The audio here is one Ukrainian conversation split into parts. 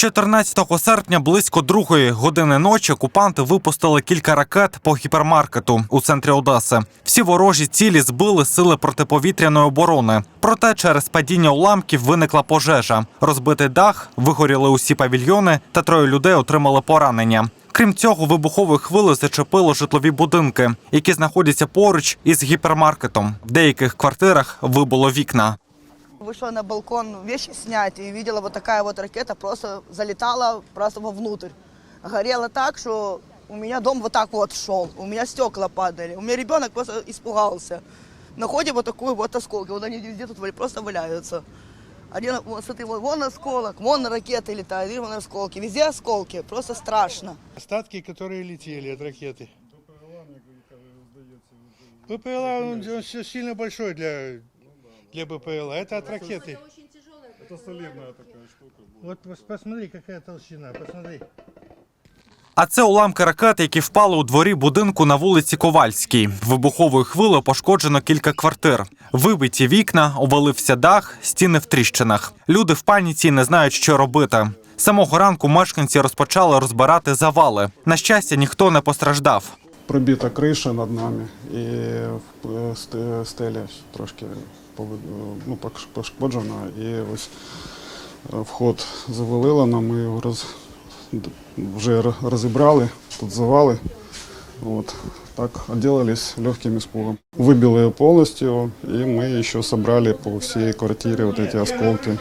14 серпня близько другої години ночі окупанти випустили кілька ракет по гіпермаркету у центрі Одеси. Всі ворожі цілі збили сили протиповітряної оборони. Проте через падіння уламків виникла пожежа. Розбитий дах, вигоріли усі павільйони, та троє людей отримали поранення. Крім цього, вибуховою хвилею зачепило житлові будинки, які знаходяться поруч із гіпермаркетом. В деяких квартирах вибуло вікна. Вышла на балкон вещи снять и видела вот такая вот ракета просто залетала просто вовнутрь. Горела так, что у меня дом вот так вот шел, у меня стекла падали, у меня ребенок просто испугался. Находим вот такую вот осколки, вот они везде тут просто валяются. Один, вот, смотри, вот, вон осколок, вон ракеты летают, и вон осколки, везде осколки, просто страшно. Остатки, которые летели от ракеты. БПЛА, он, он сильно большой для, для БПЛА. Это от ракеты. Это солидная такая штука. Вот пос- посмотри, какая толщина, посмотри. А це уламки ракети, які впали у дворі будинку на вулиці Ковальській. Вибуховою хвилею пошкоджено кілька квартир. Вибиті вікна, обвалився дах, стіни в тріщинах. Люди в паніці і не знають, що робити. З Самого ранку мешканці розпочали розбирати завали. На щастя, ніхто не постраждав. Пробита криша над нами і е, ст- стеля трошки пови- ну, пош- пошкоджена. І ось е, вход завалило нам, ми його роз, д- вже р- розібрали, тут завали. Вот. Так отделались легким испугом. Выбили полностью, и мы еще собрали по всей квартире вот эти осколки.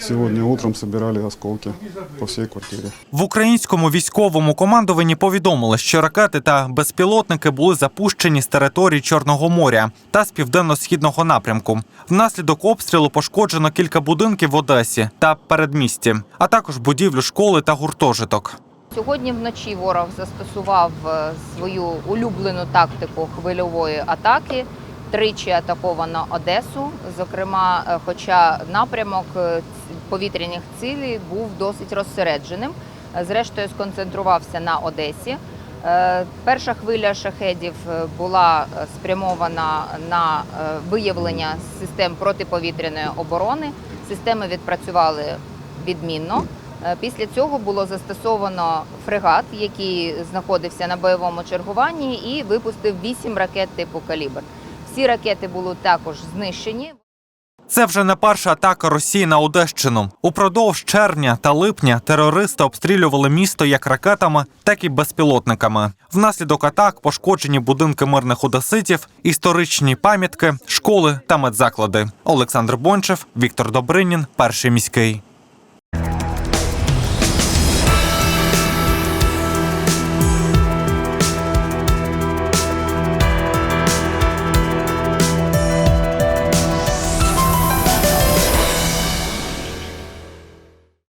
Сегодня утром собирали осколки по всей квартире. В українському військовому командуванні повідомили, що ракети та безпілотники були запущені з території Чорного моря та з південно-східного напрямку. Внаслідок обстрілу пошкоджено кілька будинків в Одесі та передмісті, а також будівлю школи та гуртожиток. Сьогодні вночі ворог застосував е, свою улюблену тактику хвильової атаки. Тричі атаковано Одесу. Зокрема, е, хоча напрямок е, повітряних цілей був досить розсередженим. Зрештою, сконцентрувався на Одесі. Е, Перша хвиля шахедів е, була е, спрямована на виявлення систем протиповітряної оборони. Системи відпрацювали відмінно. Після цього було застосовано фрегат, який знаходився на бойовому чергуванні, і випустив вісім ракет типу калібр. Всі ракети були також знищені. Це вже не перша атака Росії на Одещину. Упродовж червня та липня терористи обстрілювали місто як ракетами, так і безпілотниками. Внаслідок атак пошкоджені будинки мирних одеситів, історичні пам'ятки, школи та медзаклади. Олександр Бончев, Віктор Добринін, перший міський.